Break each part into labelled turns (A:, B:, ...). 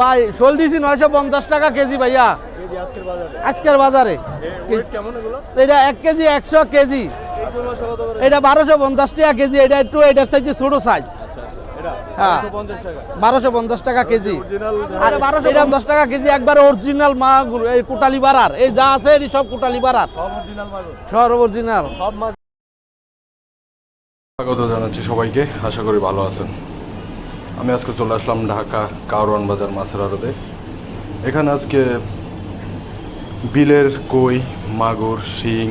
A: ভাই শোল দিছি নয়শো পঞ্চাশ টাকা কেজি ভাইয়া।
B: আজকের বাজারে।
A: এটা এক কেজি একশো কেজি। এটা বারোশো পঞ্চাশ টাকা কেজি এটা একটু এটার সাইজে ছোট সাইজ হ্যাঁ। বারোশো পঞ্চাশ টাকা কেজি। আর বারোশো পঞ্চাশ টাকা কেজি একবার অরিজিনাল মাগুর এই কুটালি বাড়ার এই যা আছে এই সব কুটালি বাড়ার
B: সব অরিজিনাল
C: স্বাগত জানাচ্ছি সবাইকে আশা করি ভালো আছেন। আমি আজকে চলে আসলাম ঢাকা কারওয়ান বাজার মাছের আড়তে। এখানে আজকে বিলের কই, মাগুর, শিং,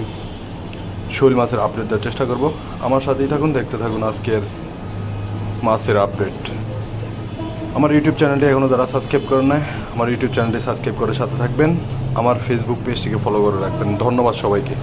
C: শৈল মাছের আপডেট দেওয়ার চেষ্টা করব। আমার সাথেই থাকুন, দেখতে থাকুন আজকের মাছের আপডেট আমার ইউটিউব চ্যানেলটি এখনও যারা সাবস্ক্রাইব করেন না আমার ইউটিউব চ্যানেলটি সাবস্ক্রাইব করে সাথে থাকবেন। আমার ফেসবুক পেজটিকে ফলো করে রাখবেন। ধন্যবাদ সবাইকে।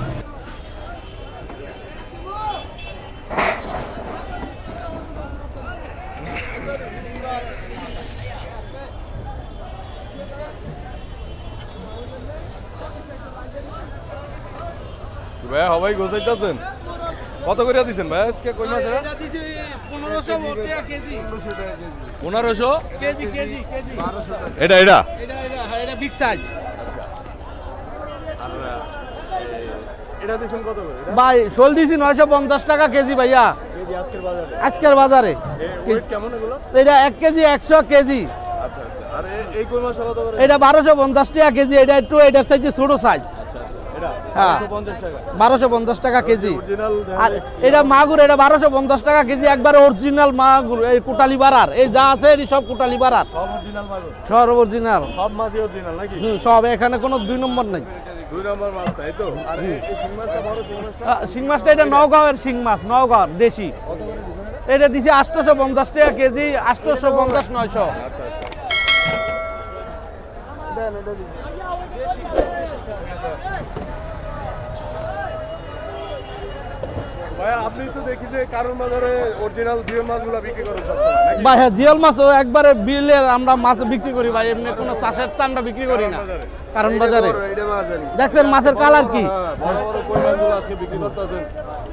B: ভাইয়া সবাই গোছাইতেছেন। কত করে দিছেন ভাই আজকে কই মাছ
A: পনেরোশো কেজি।
B: পনেরোশো?
A: Kg kg kg.
B: এটা এটা?
A: এটা এটা হ্যাঁ, এটা বিগ সাইজ
B: এটা দিছেন কত করে?
A: ভাই শোল দিছি নয়শো পঞ্চাশ টাকা কেজি ভাইয়া।
B: কেজি আজকের বাজারে?
A: আজকের বাজারে।
B: ওয়েট কেমন এগুলো?
A: এটা এক কেজি একশো কেজি।
B: আচ্ছা আচ্ছা। আর এই কই মাসে কত করে?
A: এটা বারোশো পঞ্চাশ টাকা কেজি এটা একটু এটার সাইজে ছোট সাইজ
B: এটা
A: হ্যাঁ। বারোশো পঞ্চাশ টাকা। কেজি। আর এটা মাগুর এটা বারোশো পঞ্চাশ টাকা কেজি একবার অরিজিনাল মাগুর এই কুটালি বাড়ার এই যা আছে সব কুটালি বাড়ার
B: অরিজিনাল
A: হুম এখানে কোনো দুই নম্বর নেই।
B: শিং মাছটা
A: এটা শিং মাছ দেশি। এটা? দিছে আটশোশো পঞ্চাশ টাকা কেজি আটশোশো পঞ্চাশ নয়শো।
B: আচ্ছা আচ্ছা। দেন এটা দিন ভাইয়া আপনি তো দেখি যে কারণ বাজারে অরিজিনাল জিওল মাছগুলো বিক্রি করেন?
A: ভাই হ্যাঁ মাছও একবারে বিলের আমরা মাছ বিক্রি করি ভাই এমনি কোনো চাষের তো আমরা বিক্রি করি না। কারণ বাজারে।
B: এইটা
A: দেখছেন মাছের কালার কি?
B: হ্যাঁ, বড় বড় কই মাছগুলো আজকে বিক্রি করতেছেন?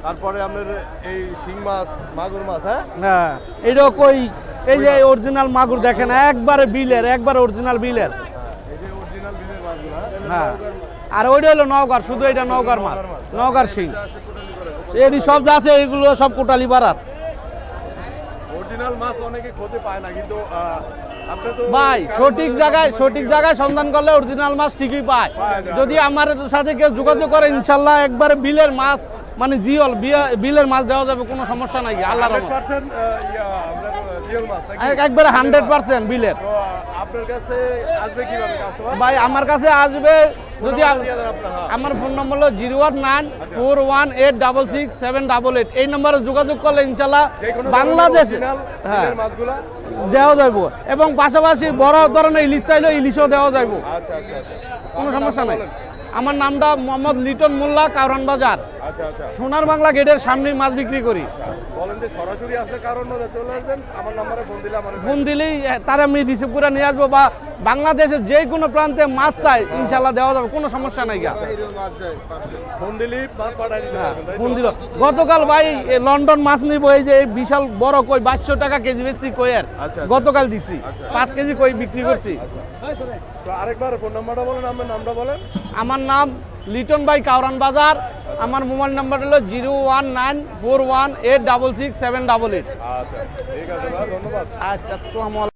B: তারপরে আপনার এই শিং মাছ মাগুর মাছ হ্যাঁ?
A: হ্যাঁ এটাও কই এই যে অরিজিনাল মাগুর দেখেন একবারে বিলের একবারে অরিজিনাল বিলের
B: এই যে অরিজিনাল বিলের মাছগুলো
A: হ্যাঁ আর ওইটা হলো নওগাঁর শুধু এটা নওগাঁর মাছ নওগাঁর শিং। এরই সব যা আছে এগুলো সব কোটালি বাড়ার
B: অরিজিনাল মাছ অনেকে খেতে পায় না কিন্তু আহ, আপনি তো
A: ভাই সঠিক জায়গায় সঠিক জায়গায় সন্ধান করলে অরিজিনাল মাছ ঠিকই পায়। যদি আমার সাথে কেউ যোগাযোগ করে ইনশাল্লাহ একবারে বিলের মাছ মানে জিওল বিলের মাছ দেওয়া যাবে কোনো সমস্যা নাই আল্লাহর রহমত।
B: 100% আহ, আপনার জিওল মাছ নাকি?
A: এক- একবারে হান্ড্রেড পার্সেন্ট বিলের।
B: আপনার কাছে আসবে কীভাবে
A: ভাই আমার কাছে আসবে যদি
B: হ্যাঁ।
A: আমার ফোন নম্বর হলো zero one nine four one eight double six seven double eight. এই নম্বরে যোগাযোগ করলে ইনশাল্লাহ বাংলাদেশে হ্যাঁ। দেওয়া যাইব। এবং পাশাপাশি বড় ধরনের ইলিশ চাইলে ইলিশও দেওয়া যাইব।
B: আচ্ছা আচ্ছা আচ্ছা।
A: কোনো সমস্যা নাই। আমার নামটা মোহাম্মদ লিটন মোল্লা কারণ বাজার।
B: আচ্ছা আচ্ছা।
A: সোনার বাংলা গেটের সামনে মাছ বিক্রি করি।
B: বলেন যে সরাসরি আসলে কারণ মধ্যে চলে আসবেন। আমার নাম্বারে ফোন
A: দিলেই তার আমি রিসিভ করে নিয়ে আসব বা বাংলাদেশের যে কোনো প্রান্তে মাছ চাই ইনশাল্লাহ দেওয়া যাবে কোনো সমস্যা নাই
B: ফোন
A: দিল গতকাল ভাই লন্ডন মাছ নিব এই যে বিশাল বড় কই বাইশশো টাকা কেজি বেচছি কইয়ের
B: আচ্ছা।
A: গতকাল দিছি পাঁচ কেজি কই বিক্রি করছি।
B: তো আরেকবার ফোন নাম্বারটা বলেন আপনার নামটা বলেন।
A: আমার নাম লিটন ভাই কাউরান বাজার। আমার মোবাইল নাম্বার হলো zero one nine four one eight double six seven double eight.
B: আচ্ছা ধন্যবাদ।
A: আচ্ছা আসসালামু আলাইকুম।